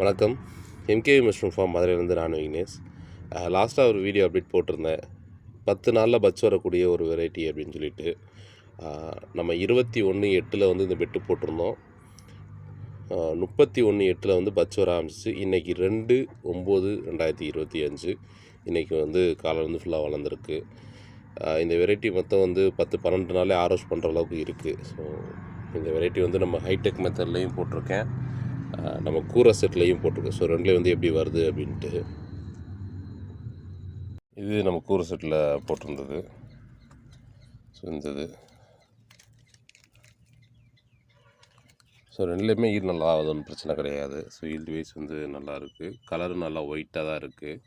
வணக்கம். MKV mushroom form மதுரையிலேருந்து நான் விக்னேஷ் லாஸ்ட்டாக ஒரு வீடியோ அப்டேட் போட்டிருந்தேன். பத்து நாளில் பட்ஸ் வரக்கூடிய ஒரு வெரைட்டி அப்படின்னு சொல்லிட்டு. நம்ம இருபத்தி ஒன்று எட்டில் வந்து இந்த பெட்டு போட்டிருந்தோம். முப்பத்தி ஒன்று எட்டில் வந்து பட்ச் வர ஆரம்பிச்சிச்சு. இன்றைக்கி ரெண்டு ஒம்பது ரெண்டாயிரத்தி இருபத்தி அஞ்சு. இன்றைக்கி வந்து காலை வந்து ஃபுல்லாக வளர்ந்துருக்கு. இந்த வெரைட்டி மொத்தம் வந்து பத்து பன்னெண்டு நாளே ஆரோஸ் பண்ணுற அளவுக்கு இருக்குது ஸோ இந்த வெரைட்டி வந்து நம்ம ஹைடெக் மெத்தட்லேயும் போட்டிருக்கேன். நம்ம கூரை செட்லேயும் போட்டிருக்கோம். ஸோ ரெண்டுலேயும் வந்து எப்படி வருது அப்படின்ட்டு. இது நம்ம கூரை செட்டில் போட்டிருந்தது. ஸோ இந்த இது ஸோ ரெண்டுலேயுமே ஈடு நல்லா ஆகுது ஒன்றும் பிரச்சனை கிடையாது. ஸோ ஈல்டு வைஸ் வந்து நல்லா இருக்குது கலரும் நல்லா ஒயிட்டாக தான் இருக்குது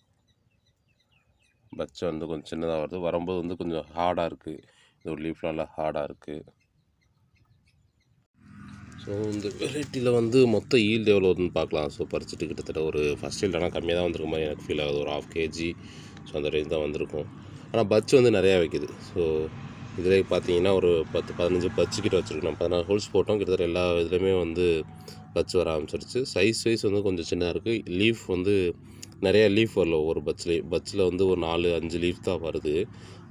பச்சை வந்து கொஞ்சம் சின்னதாக வருது. வரும்போது வந்து கொஞ்சம் ஹார்டாக இருக்குது இந்த ஒரு லீஃப் நல்லா ஹார்டாக இருக்குது ஸோ இந்த வெரைட்டியில் வந்து மொத்த ஈல்டு எவ்வளோ வருதுன்னு பார்க்கலாம். ஸோ பறிச்சுட்டு கிட்டத்தட்ட ஒரு ஃபஸ்ட் ஈல்டு ஆனால் கம்மியாக தான் வந்திருக்க மாதிரி எனக்கு ஃபீல் ஆகுது. ஒரு ஆஃப் கேஜி ஸோ அந்த ரேஞ்ச் தான் வந்திருக்கும். ஆனால் பட்ச் வந்து நிறையா வைக்குது. ஸோ இதில் பார்த்தீங்கன்னா ஒரு பத்து பதினஞ்சு பச்சு கிட்ட வச்சுருக்கோம் பதினாறு ஹோல்ஸ் போட்டோம். கிட்டத்தட்ட எல்லா இதுலேயுமே வந்து பட்ச் வர ஆரம்பிச்சிருச்சு. சைஸ் வைஸ் வந்து கொஞ்சம் சின்னதாக இருக்குது லீஃப் வந்து நிறையா லீஃப் வரல ஒவ்வொரு பட்ச்லேயும் பட்சில் வந்து ஒரு நாலு அஞ்சு லீஃப் தான் வருது.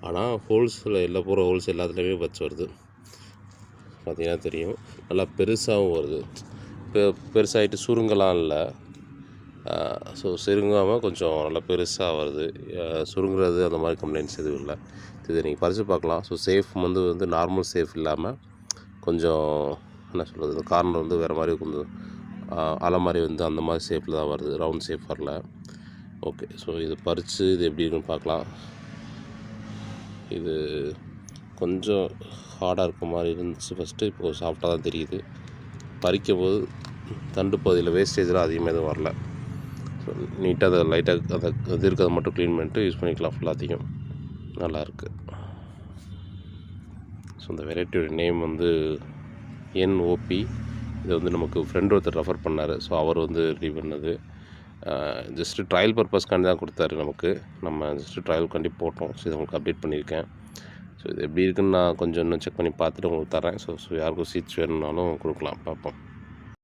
ஆனால் ஹோல்ஸில் எல்லா போகிற ஹோல்ஸ் எல்லாத்துலேயுமே பட்ச் வருது. பார்த்தீங்கன்னா தெரியும். நல்லா பெருசாகவும் வருது. பெ பெருசாகிட்டு சுருங்கலாம் இல்லை. ஸோ சுருங்காமல் கொஞ்சம் நல்லா பெருசாக வருது. சுருங்குறது அந்த மாதிரி கம்ப்ளைண்ட்ஸ் எதுவும் இல்லை. இது நீங்கள் பறித்து பார்க்கலாம். ஸோ சேஃப் வந்து வந்து நார்மல் சேஃப் இல்லாமல் கொஞ்சம் என்ன சொல்கிறது இந்த கார்னர் வந்து வேறு மாதிரி கொஞ்சம் அலை மாதிரி வந்து அந்த மாதிரி ஷேப்பில் தான் வருது. ரவுண்ட் ஷேப் வரல. ஓகே ஸோ இது பறித்து இது எப்படி இருக்குன்னு பார்க்கலாம். இது கொஞ்சம் ஹார்டாக இருக்க மாதிரி இருந்துச்சு ஃபஸ்ட்டு இப்போது சாஃப்டாக தான் தெரியுது. பறிக்கும் போது தண்டு பகுதியில் வேஸ்டேஜ்லாம் அதிகமாக எதுவும் வரல. ஸோ நீட்டாக அதை லைட்டாக அதை இது இருக்கிறத மட்டும் க்ளீன் பண்ணிட்டு யூஸ் பண்ணிக்கலாம் ஃபுல்லாத்தையும் நல்லாயிருக்கு ஸோ இந்த வெரைட்டியோட நேம் வந்து என்ஓபி இது வந்து நமக்கு ஃப்ரெண்ட் ஒருத்தர் ரெஃபர் பண்ணார். ஸோ அவர் வந்து ரெடி பண்ணது. ஜஸ்ட்டு ட்ரையல் பர்பஸ்க்காண்டி தான் கொடுத்தாரு நமக்கு. நம்ம ஜஸ்ட்டு ட்ரையல் கண்டி போட்டோம். ஸோ இதை உங்களுக்கு அப்டேட் பண்ணியிருக்கேன். ஸோ இது எப்படி இருக்குன்னு நான் கொஞ்சம் இன்னும் செக் பண்ணி பார்த்துட்டு உங்களுக்கு தரேன் ஸோ ஸோ யாருக்கும் சீட்ஸ் வேணும்னாலும் கொடுக்கலாம். பார்ப்போம்.